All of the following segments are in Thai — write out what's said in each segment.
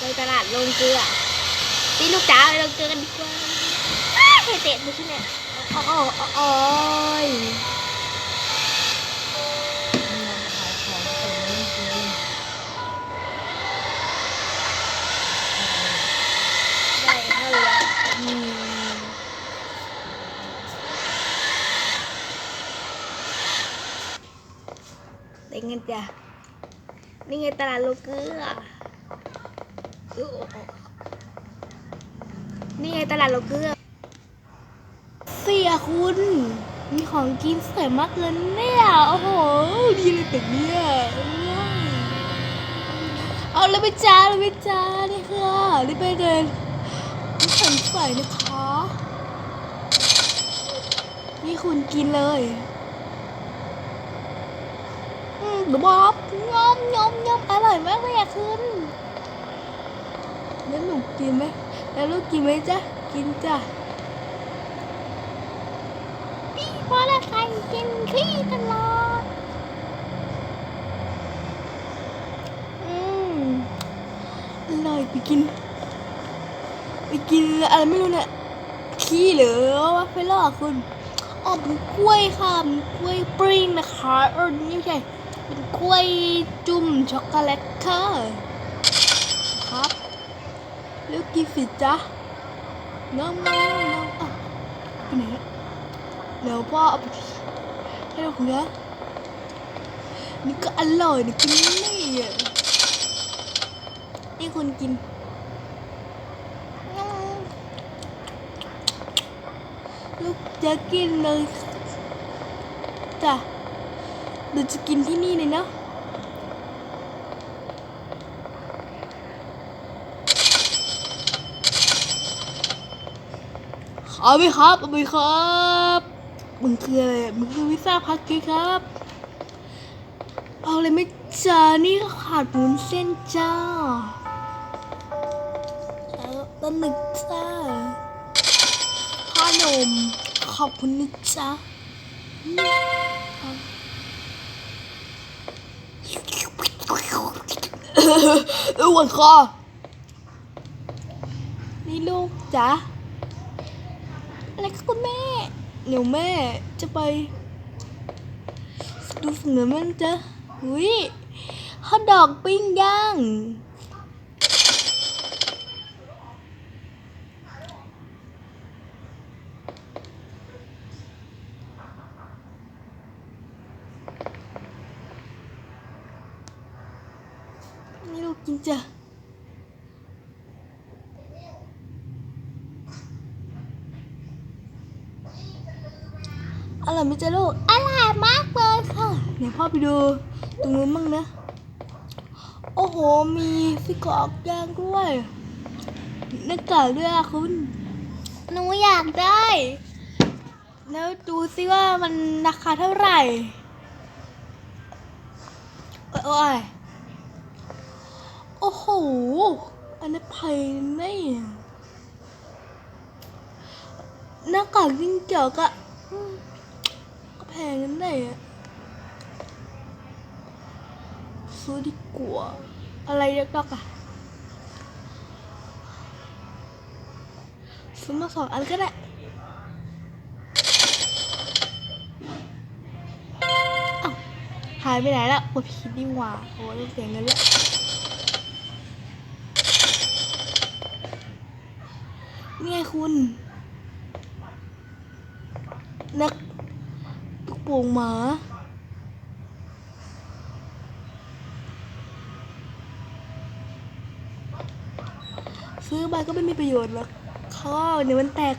ไปตลาดลงเกลือพี่ลูกจ๋าไปลงเกลือกันดีกว่าอ้าวให้เตะดูสิเนี่ยโอ้โอ้โอ้โอ้ยได้เท่าไหร่อืมได้เงินจ้ะนี่ไงตลาดโลเกลือ นี่ไงตลาดโลเกลือเสียคุณ มีของกินสวยมากเลยเนี่ยโอ้โหดีเลยแต่เนี่ยเอาเลยไปจ้าเลยไปจ้านี่ค่ะรีบไปเดินไม่สนใส่นะคะนี่คุณกินเลยอืมเดบอบยอมยอมยอมอร่อยมากเลย แล้วหนูกินไหมแล้วลูกกินไหมจ๊ะ กินจ้ะพี่พอละใครกินขี้ตลอดอืมอร่อยไปกิน ไปกินอะไรไม่รู้เนี่ยขี้เหรือว่าไปล่อคุณอ๋อเป็นกล้วยค่ะเป็นกล้วยปริงนะคะเออนี่ไม่ใช่เป็นกล้วยจุ่มช็อกโกแลตค่ะครับ เลือกกินสิจ๊ะน้องน้องน้องอะไปไหนอะเดี๋ยวพ่อเอาไปให้เราคุณนะนี่ก็อร่อยนะกินนี่อะนี่คุณกินลูกจะกินเลยจ้ะเดี๋ยวจะกินที่นี่เลยเนาะ เอาไหมครับเอาไหมครับมึงคืออะไรมึงคือวิซ่าพักกี้ครับ เอาเลยไม่จ้านี่ขาดวุ้นเส้นจ้าเอาต้นหนึ่งจ้าขนมขอบคุณนะจ๊ะเออหวันคอนี่ลูกจ๊ะ อะไรคะคุณแม่เดี๋ยวแม่จะไป ดูสเหนือมันจ๊ะหุยฮอทดอกปิ้งย่างนี่ลูกกินจ้ะ ร่อยไหมจ๊ะลูกอร่อยมากเลยค่ะ เดี๋ยวพ่อไปดูตรงนู้นมั่งนะ โอ้โห มีสิกรอกย่างด้วยหน้ากากด้วยอะคุณ หนูอยากได้ แล้วดูซิว่ามันราคาเท่าไหร่ โอ้ยโอ้โห อันนี้แพงแน่หน้ากากจิ้งจอกอะอืมก็แพ งนั่นแหละซื้อดีกว่าอะไรเล็กๆอะซื้อมาสองอันก็ได้หายไปไหนแล้วกดผิดดีกว่าโอ้ยเสียเงินแล้วนี่ไงคุณนัก ป่งหมา ซื้อมาก็ไม่มีประโยชน์หรอกข้อเดี๋ยวมันแตก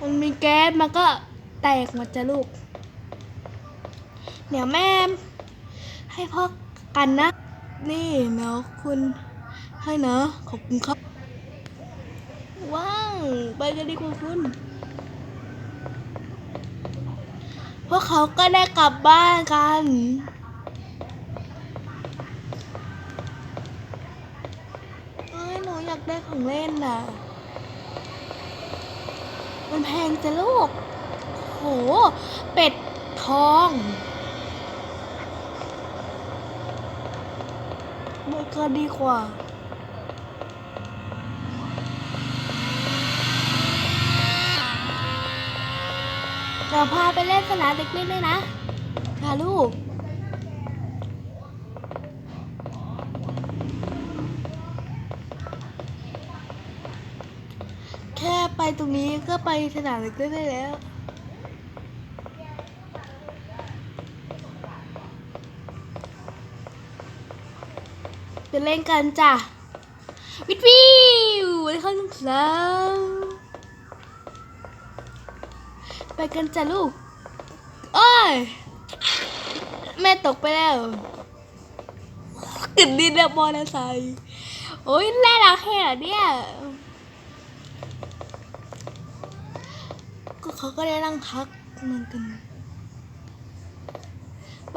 มันมีแก๊สมันก็แตกหมดจะลูก เดี๋ยวแม่ ให้พ่อกันนะ นี่เนาะคุณให้เนาะขอบคุณครับ ว้าว ไปกันดีกว่าคุณ พ วกเขาก็ได้กลับบ้านกันเอ้ยหนูอยากได้ของเล่นน่ะ มันแพงจะลูก โห เป็ดทองมันก็ดีกว่า เราพาไปเล่นสนามเด็กเล่นด้วยนะพาลูกแค่ไปตรงนี้ก็ไปสนามเด็กเล่นได้แล้วจะเล่นกันจ้ะวิทวิวไปเข้าแล้ว ไปกันจ้ะลูก โอ้ย แม่ตกไปแล้วติดดินแล้วบอลอะไรโอ้ยแล่รักแค่เหรอเนี่ยก็เขาก็ได้นั่งพักเหมือนกัน ไป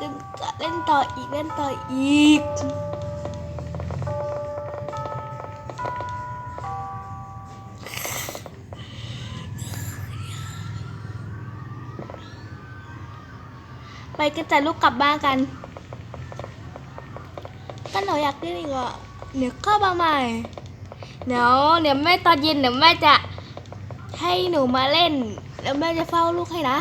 กันจะเล่นต่ออีกเล่นต่ออีก ก็จะลูกกลับบ้านกันก็หนูอยากเล่นอีกอะเดี๋ยวเข้ามาใหม่เดี๋ยวเดี๋ยวแม่ตอนเย็นเดี๋ยวแม่จะให้หนูมาเล่น แล้วแม่จะเฝ้าลูกให้นะ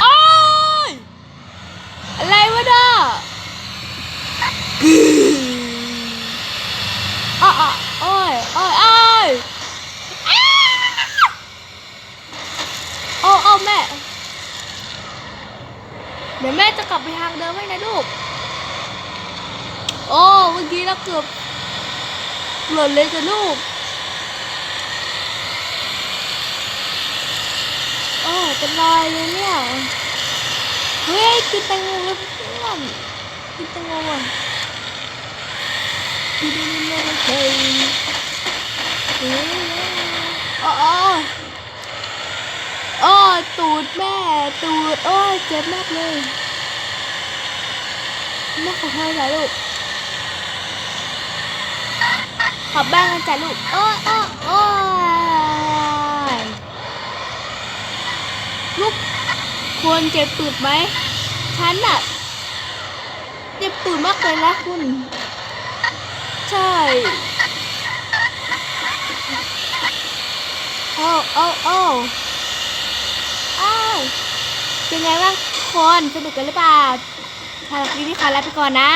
โอ๊ยอะไรวะเนี่ยอ้ออ้อโอ้ยโอ้ยโอ้ยอ้าโอ้โอ้แม่ เดี๋ยวแม่จะก ลับไปทางเดิมให้นะลูก โอ้ เมื่อกี้เราเกือบหล่นเลยจ้ะลูก โอ้ เป็นรอยเลยเนี่ย เฮ้ย กินแตงโมแล้วเพื่อนกินแตงโมอะกินแตงโมไม่เคยเฮ้ยอ๋ออ๋ออ๋อตูดแม่ ตูด โอ้ เจ็บมากเลย แม่ขอโทษนะลูกกลับบ้านกันจ้ะลูก โอ้ยโอ้ยโอ้ยลูกควรเจ็บตูดไหม ฉันอะเจ็บตูดมากเลยนะคุณ ใช่โอ้โอ้โอ้อ้าวเป็นไงบ้างคน สนุกกันหรือเปล่า ถ้าคลิปนี้ขอลาไปก่อนนะ